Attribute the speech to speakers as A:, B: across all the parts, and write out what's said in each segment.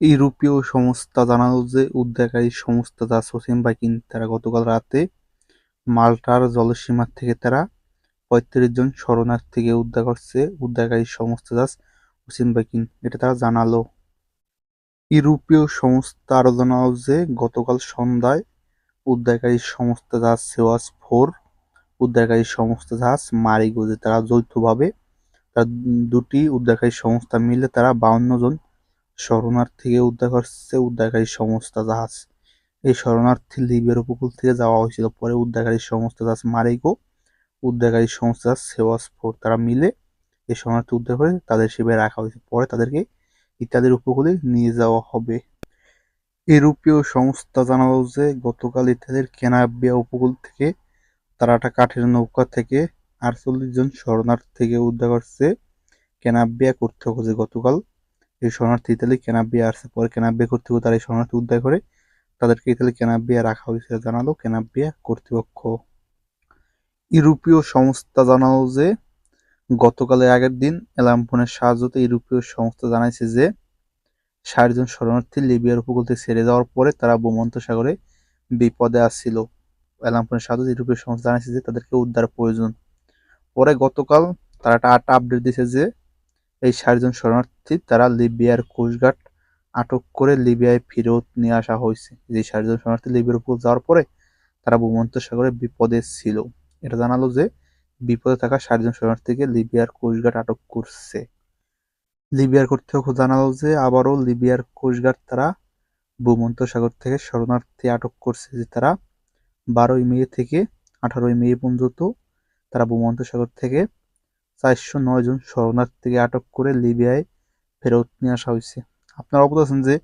A: ইউরোপীয় সংস্থা জানালো যে, উদ্ধারকারী সংস্থা যা সসিম বাইকিং তারা গতকাল রাতে মাল্টার জলসীমার থেকে তারা পঁয়ত্রিশ জন শরণার্থীকে উদ্ধার করছে। উদ্ধারকারী সংস্থা জাস ওসিম বাইকিং এটা তারা জানালো। ইউরোপীয় সংস্থা আরও জানালো যে, গতকাল সন্ধ্যায় উদ্ধারকারী সংস্থা জাহাজ সেওয়াস ফোর, উদ্ধারকারী সংস্থা জাহাজ মারিগো যে তারা যৌথভাবে তার দুটি উদ্ধারকারী সংস্থা মিলে তারা বাউন্ন জন শরণার্থীকে উদ্ধার করছে উদ্ধারকারী সংস্থা জাহাজ। এই শরণার্থী লিবিয়ার উপকূল থেকে যাওয়া হয়েছিল। পরে উদ্ধারকারী সংস্থা জাহাজ মারেগো উদ্ধারকারী সংস্থা সেওয়াস ফোর তারা মিলে এই শরণার্থী উদ্ধার করে তাদের শিবিরে রাখা হয়েছে। পরে তাদেরকে ইত্যাদির উপকূলে নিয়ে যাওয়া হবে। ইউরোপীয় সংস্থা জানালো যে, গতকাল ইত্যাদির কেনাবিয়া উপকূল থেকে তারা একটা কাঠের নৌকা থেকে আটচল্লিশ জন শরণার্থীকে উদ্ধার করছে। কেনাবিয়া কর্তৃপক্ষ গতকাল এই শরণার্থী ইতালি কেনাবিয়া আসছে পরে কেনাবিয়া কর্তৃপক্ষ তারা এই শরণার্থী উদ্ধার করে তাদেরকে ইতালি কেনাবিয়া রাখা হয়েছে জানালো কেনাবিয়া কর্তৃপক্ষ। ইউরোপীয় সংস্থা জানালো যে, গতকালের আগের দিন এলামফোনের সাহায্যতে ইউরোপীয় সংস্থা জানাইছে যে, ষাট জন শরণার্থী লিবিয়ার উপকূল থেকে ছেড়ে যাওয়ার পরে তারা ভূমন্ত সাগরে বিপদে আসছিল। এলামফোনের সাহায্যে ইউরোপীয় সংস্থা জানাইছে যে, তাদেরকে উদ্ধার প্রয়োজন। পরে গতকাল তারা একটা আপডেট দিয়েছে যে এই ষাট জন শরণার্থী, তারা লিবিয়ার কোস্টগার্ড আটক করে লিবিয়ায় ফেরত নিয়ে আসা হয়েছে। যে ষাট জন শরণার্থী লিবিয়ার উপর যাওয়ার পরে তারা ভূমন্ত সাগরে বিপদে ছিল। এটা জানালো যে বিপদে থাকা ষাটজন শরণার্থীকে লিবিয়ার কোস্টগার্ড আটক করছে। লিবিয়ার কর্তৃপক্ষ জানালো যে আবারও লিবিয়ার কোস্টগার্ড তারা ভূমন্ত সাগর থেকে শরণার্থী আটক করছে, যে তারা বারোই মে থেকে আঠারোই মে পর্যন্ত তারা ভূমন্ত সাগর থেকে চারশো নয় জন শরণার্থীকে আটক করে লিবিয়ায় ফেরত নিয়ে আসা হয়েছে। আপনারা অবগত আছেন যে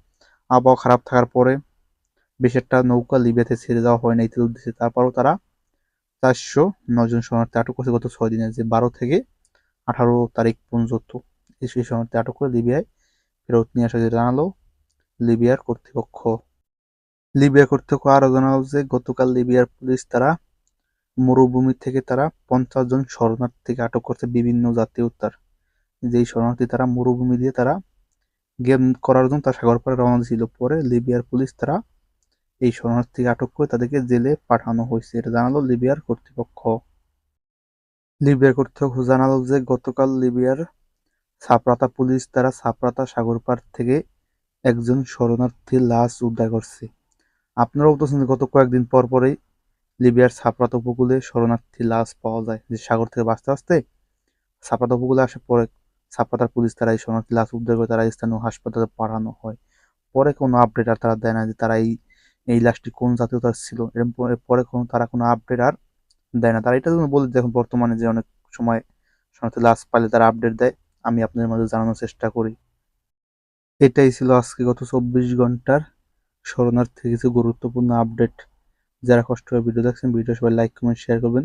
A: আবহাওয়া খারাপ থাকার পরে বেশ নৌকা লিবিয়াতে ছেড়ে যাওয়া হয় না ইত্যাদি উদ্দেশ্যে তারপরও তারা চারশো নজন শরণার্থী আটক করছে গত ছয় দিনে, যে বারো থেকে আঠারো তারিখ পর্যন্ত এই শরণার্থী আটক করে লিবিয়ায় ফেরত নিয়ে আসা জানালো লিবিয়ার কর্তৃপক্ষ। লিবিয়া কর্তৃপক্ষ আরও জানালো যে গতকাল লিবিয়ার পুলিশ তারা মরুভূমি থেকে তারা পঞ্চাশ জন শরণার্থীকে আটক করছে বিভিন্ন জাতীয়তার যেই শরণার্থী তারা মরুভূমি দিয়ে তারা গেম করার জন্য তার সাগর পাড়ে রওনা ছিল পরে লিবিয়ার পুলিশ তারা এই শরণার্থীকে আটক করে তাদেরকে জেলে পাঠানো হয়েছে। এটা জানালো লিবিয়ার কর্তৃপক্ষ। লিবিয়ার কর্তৃপক্ষ জানালো যে গতকাল লিবিয়ার সাপরাতা পুলিশ তারা সাপরাতা সাগর পাড় থেকে একজন শরণার্থীর লাশ উদ্ধার করছে। আপনারা বলতেছেন গত কয়েকদিন পর পরেই লিবিয়ার সাপরাতা উপকূলে শরণার্থী লাশ পাওয়া যায় যে সাগর থেকে বাঁচতে আসতে সাপরাতা উপকূলে আসে পরে সাপরাতার পুলিশ তারা এই শরণার্থী লাশ উদ্ধার করে তারা স্থানীয় হাসপাতালে পাঠানো হয়। পরে কোনো আপডেট আর তারা দেয় না যে তারা এই এই লাশটি কোন জাতীয়তার ছিল। এরকম পরে কোনো, তারা কোনো আপডেট আর দেয় না। তারা এটা জন্য বলে, দেখুন বর্তমানে যে অনেক সময় শরণার্থী লাশ পাইলে তারা আপডেট দেয়, আমি আপনাদের মাঝে জানানোর চেষ্টা করি। এটাই ছিল আজকে গত চব্বিশ ঘণ্টার শরণার্থী কিছু গুরুত্বপূর্ণ আপডেট। যারা কষ্ট করে ভিডিও দেখছেন ভিডিও সবাই লাইক কমেন্ট শেয়ার করবেন।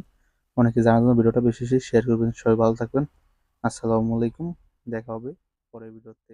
A: অনেকে জানার জন্য ভিডিওটা বেশি বেশি শেয়ার করবেন। সবাই ভালো থাকবেন। আসসালামু আলাইকুম। দেখা হবে পরের ভিডিওতে।